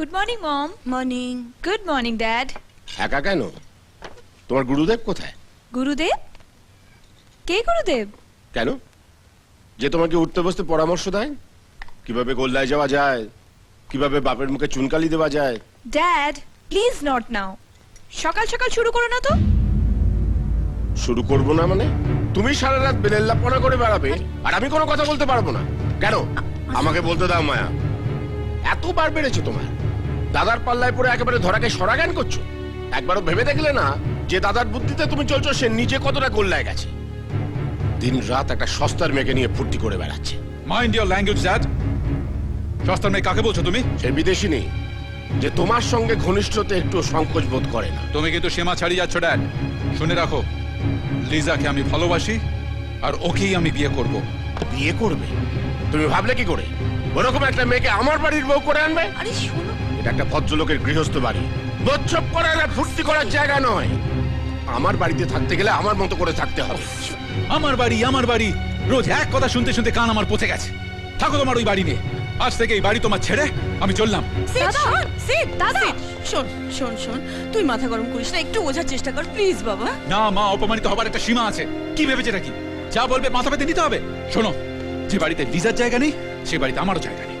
Good morning mom morning good morning dad একা কেন? তোমার গুরুদেব কোথায়? গুরুদেব? কে গুরুদেব? কেন? যে তোমাকে উঠতে বসতে পরামর্শ দেয়? কীভাবে গোল্লায় যাওয়া যায়? কীভাবে বাপের মুখে চুনকালি দেওয়া যায়? ড্যাড প্লিজ নট নাও সকাল সকাল শুরু করো না তো। শুরু করব না মানে? তুমি সারা রাত বেলেল্লাপনা করে বেড়াবে আর আমি কোনো কথা বলতে পারব না। কেন? আমাকে বলতে দাও মায়া। এতবার বেড়েছে তোমার দাদার পাল্লায় পরে একেবারে ধরাকে সরাগান করছ? একবারও ভেবে দেখলে না যে দাদার বুদ্ধিতে তুমি চলছো সে নিজে কতটা গোল্লায় গেছে। দিন রাত একটা সস্তার মেয়েকে নিয়ে ফুর্তি করে বেড়াচ্ছে। মাইন্ড ইওর ল্যাঙ্গুয়েজ ড্যাড সস্তার মেয়ে কাকে বলছো তুমি? সে বিদেশি নেই যে তোমার সঙ্গে ঘনিষ্ঠতে একটু সংকোচ বোধ করে না। তুমি কিন্তু সীমা ছাড়িয়ে যাচ্ছ ড্যাড শুনে রাখো লিজাকে আমি ভালোবাসি আর ওকেই আমি বিয়ে করব। বিয়ে করবে? তুমি ভাবলে কি করে? ওরকম একটা মেয়েকে আমার বাড়ির বউ করে আনবে? আরে শোনো এটা একটা ভদ্রলোকের গৃহস্থ বাড়ি। বোচ্ছপ করার আর ফুর্তি করার জায়গা নয়। আমার বাড়িতে থাকতে গেলে আমার মতো করে থাকতে হবে। আমার বাড়ি আমার বাড়ি। রোজ এক কথা শুনতে শুনতে কান আমার পচে গেছে। থাকো তোমার ওই বাড়ি নিয়ে। আজ থেকে এই বাড়ি তোমার ছেড়ে আমি চললাম। দাদা! শোন শোন শোন তুই মাথা গরম করিস না একটু বোঝার চেষ্টা কর প্লিজ বাবা। না মা অপমানিত হবার একটা সীমা আছে। কি ভেবেছে নাকি যা বলবে মাথা পেতে নিতে হবে? শোনো যে বাড়িতে লিজার জায়গা নেই সে বাড়িতে আমারও জায়গা নেই।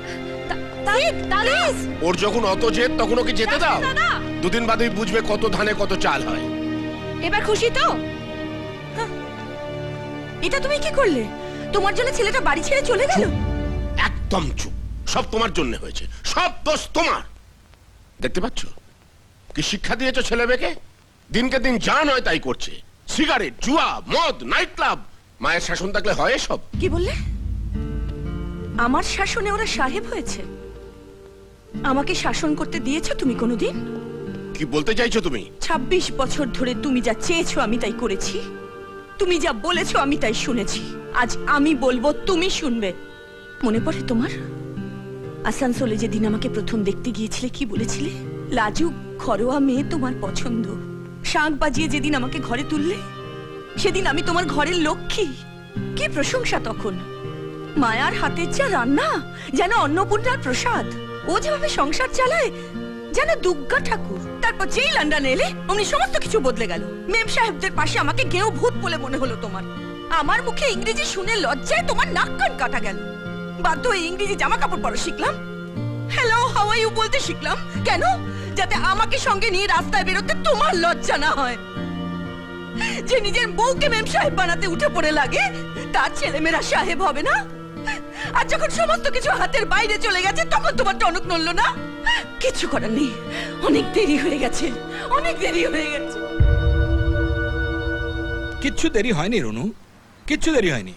ওর যখন অত জেদ তখন ওকে যেতে দাও? দাদা! দুদিন বাদেই বুঝবে কত ধানে কত চাল হয়। এবার খুশি তো? এটা তুমি কি করলে? তোমার জন্য ছেলেটা বাড়ি ছেড়ে চলে গেল? একদম চুপ। সব তোমার জন্য হয়েছে। সব দোষ তোমার। দেখতে পাচ্ছ? কি শিক্ষা দিয়েছ ছেলে মেয়েকে? দিনকে দিন যা নয় তাই করছে। সিগারেট জুয়া মদ নাইট ক্লাব। মায়ের শাসন থাকলে হয় সব কি বললে? আমার শাসনে ওরা সাহেব হয়েছে? আমাকে শাসন করতে দিয়েছ তুমি কোনোদিন? কি বলতে চাইছো তুমি? ছাব্বিশ বছর ধরে তুমি যা চেয়েছো আমি তাই করেছি। তুমি যা বলেছ আমি তাই শুনেছি। আজ আমি বলব তুমি শুনবে। মনে পড়ে তোমার? আসানসোলে যেদিন আমাকে প্রথম দেখতে গিয়েছিলে কি বলেছিলে? লাজুক ঘরোয়া মেয়ে তোমার পছন্দ। শাঁখ বাজিয়ে যেদিন আমাকে ঘরে তুললে সেদিন আমি তোমার ঘরের লক্ষ্মী। কি প্রশংসা তখন? মায়ার হাতের যা রান্না যেন অন্নপূর্ণার প্রসাদ। ও যেভাবে সংসার চালায়, যেন দুর্গা ঠাকুর, তারপর যেই লন্ডনে এলে অমনি সমস্ত কিছু বদলে গেল। মেম সাহেবদের পাশে আমাকে গেও ভূত বলে মনে হলো তোমার। আমার মুখে ইংরেজি শুনে লজ্জায় তোমার নাক কান কাটা গেল। বাধ্য হয়ে ইংরেজি জামা কাপড় পরা শিখলাম। হ্যালো হাউ আর ইউ বলতে শিখলাম। কেন? যাতে আমাকে সঙ্গে নিয়ে রাস্তায় বেরোতে তোমার লজ্জা না হয়। যে নিজের বউকে মেম সাহেব বানাতে উঠে পড়ে লাগে, তার ছেলেমেয়েরা সাহেব হবে না? আর যখন সমস্ত কিছু হাতের বাইরে চলে গেছে তখন তোমার টনক নড়লো না? কিছু করার নেই। অনেক দেরি হয়ে গেছে। অনেক দেরি হয়ে গেছে। কিচ্ছু দেরি হয়নি রনু। কিচ্ছু দেরি হয়নি।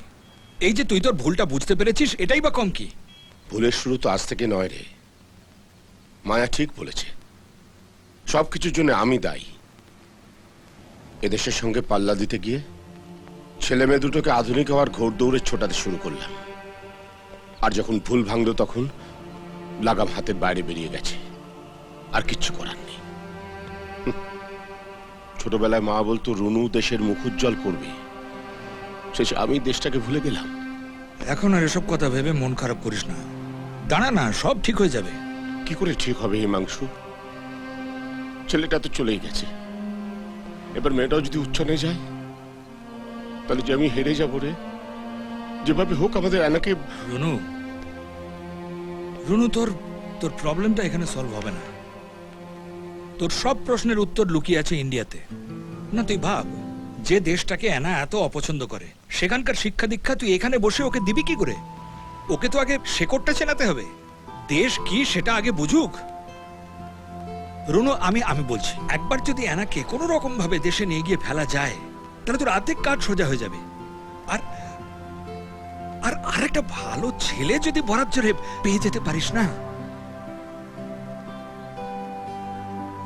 এই যে তুই তোর ভুলটা বুঝতে পেরেছিস এটাই বা কম কি? ভুলের শুরু তো আজ থেকে নয় রে। মায়া ঠিক বলেছে। সব কিছুর জন্য আমি দায়ী। এদেশের সঙ্গে পাল্লা দিতে গিয়ে ছেলে মেয়ে দুটোকে আধুনিক হওয়ার ঘোর দৌড়ে ছোটাতে শুরু করলাম। আর যখন ভুল ভাঙলো তখন লাগাম হাতের বাইরে বেরিয়ে গেছে। আর কিচ্ছু করার নেই। ছোটবেলায় মা বলতো রুনু দেশের মুখ উজ্জ্বল করবে। শেষে আমি দেশটাকে ভুলে গেলাম। এখন আর এসব কথা ভেবে মন খারাপ করিস না। দাঁড়া না সব ঠিক হয়ে যাবে। কি করে ঠিক হবে হিমাংশু ছেলেটা তো চলেই গেছে। এবার মেয়েটাও যদি উচ্ছনে যায় তাহলে যে আমি হেরে যাব রে? যেভাবে হোক আমাদের অ্যানাকে রনু রনু, তোর তোর প্রবলেমটা এখানে সলভ হবে না। তোর সব প্রশ্নের উত্তর লুকিয়ে আছে ইন্ডিয়াতে না, তুই ভাব, যে দেশটাকে অ্যানা এত অপছন্দ করে, সেখানকার শিক্ষা দীক্ষা তুই এখানে বসে ওকে দিবি কি করে? ওকে তো আগে শেকড়টা চেনাতে হবে। দেশ কি সেটা আগে বুঝুক। রুনু, আমি আমি বলছি, একবার যদি অ্যানাকে কোনো রকম ভাবে দেশে নিয়ে গিয়ে ফেলা যায়, তাহলে তোর অর্ধেক কাজ সোজা হয়ে যাবে। একটা ভালো ছেলে যদি বরাত জোরে পেয়ে যেতে পারিস না?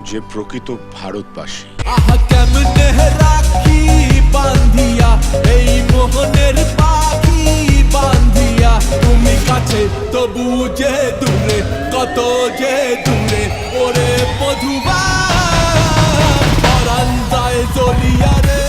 যে প্রকৃত ভারতবাসী। আহা কেমনে রাখি বান্ধিয়া এই মোহনের পাখি বান্ধিয়া। তুমি কাছে তবু যে দূরে কত যে দূরে ওরে বধুবা পরান্তায় চলিয়া রে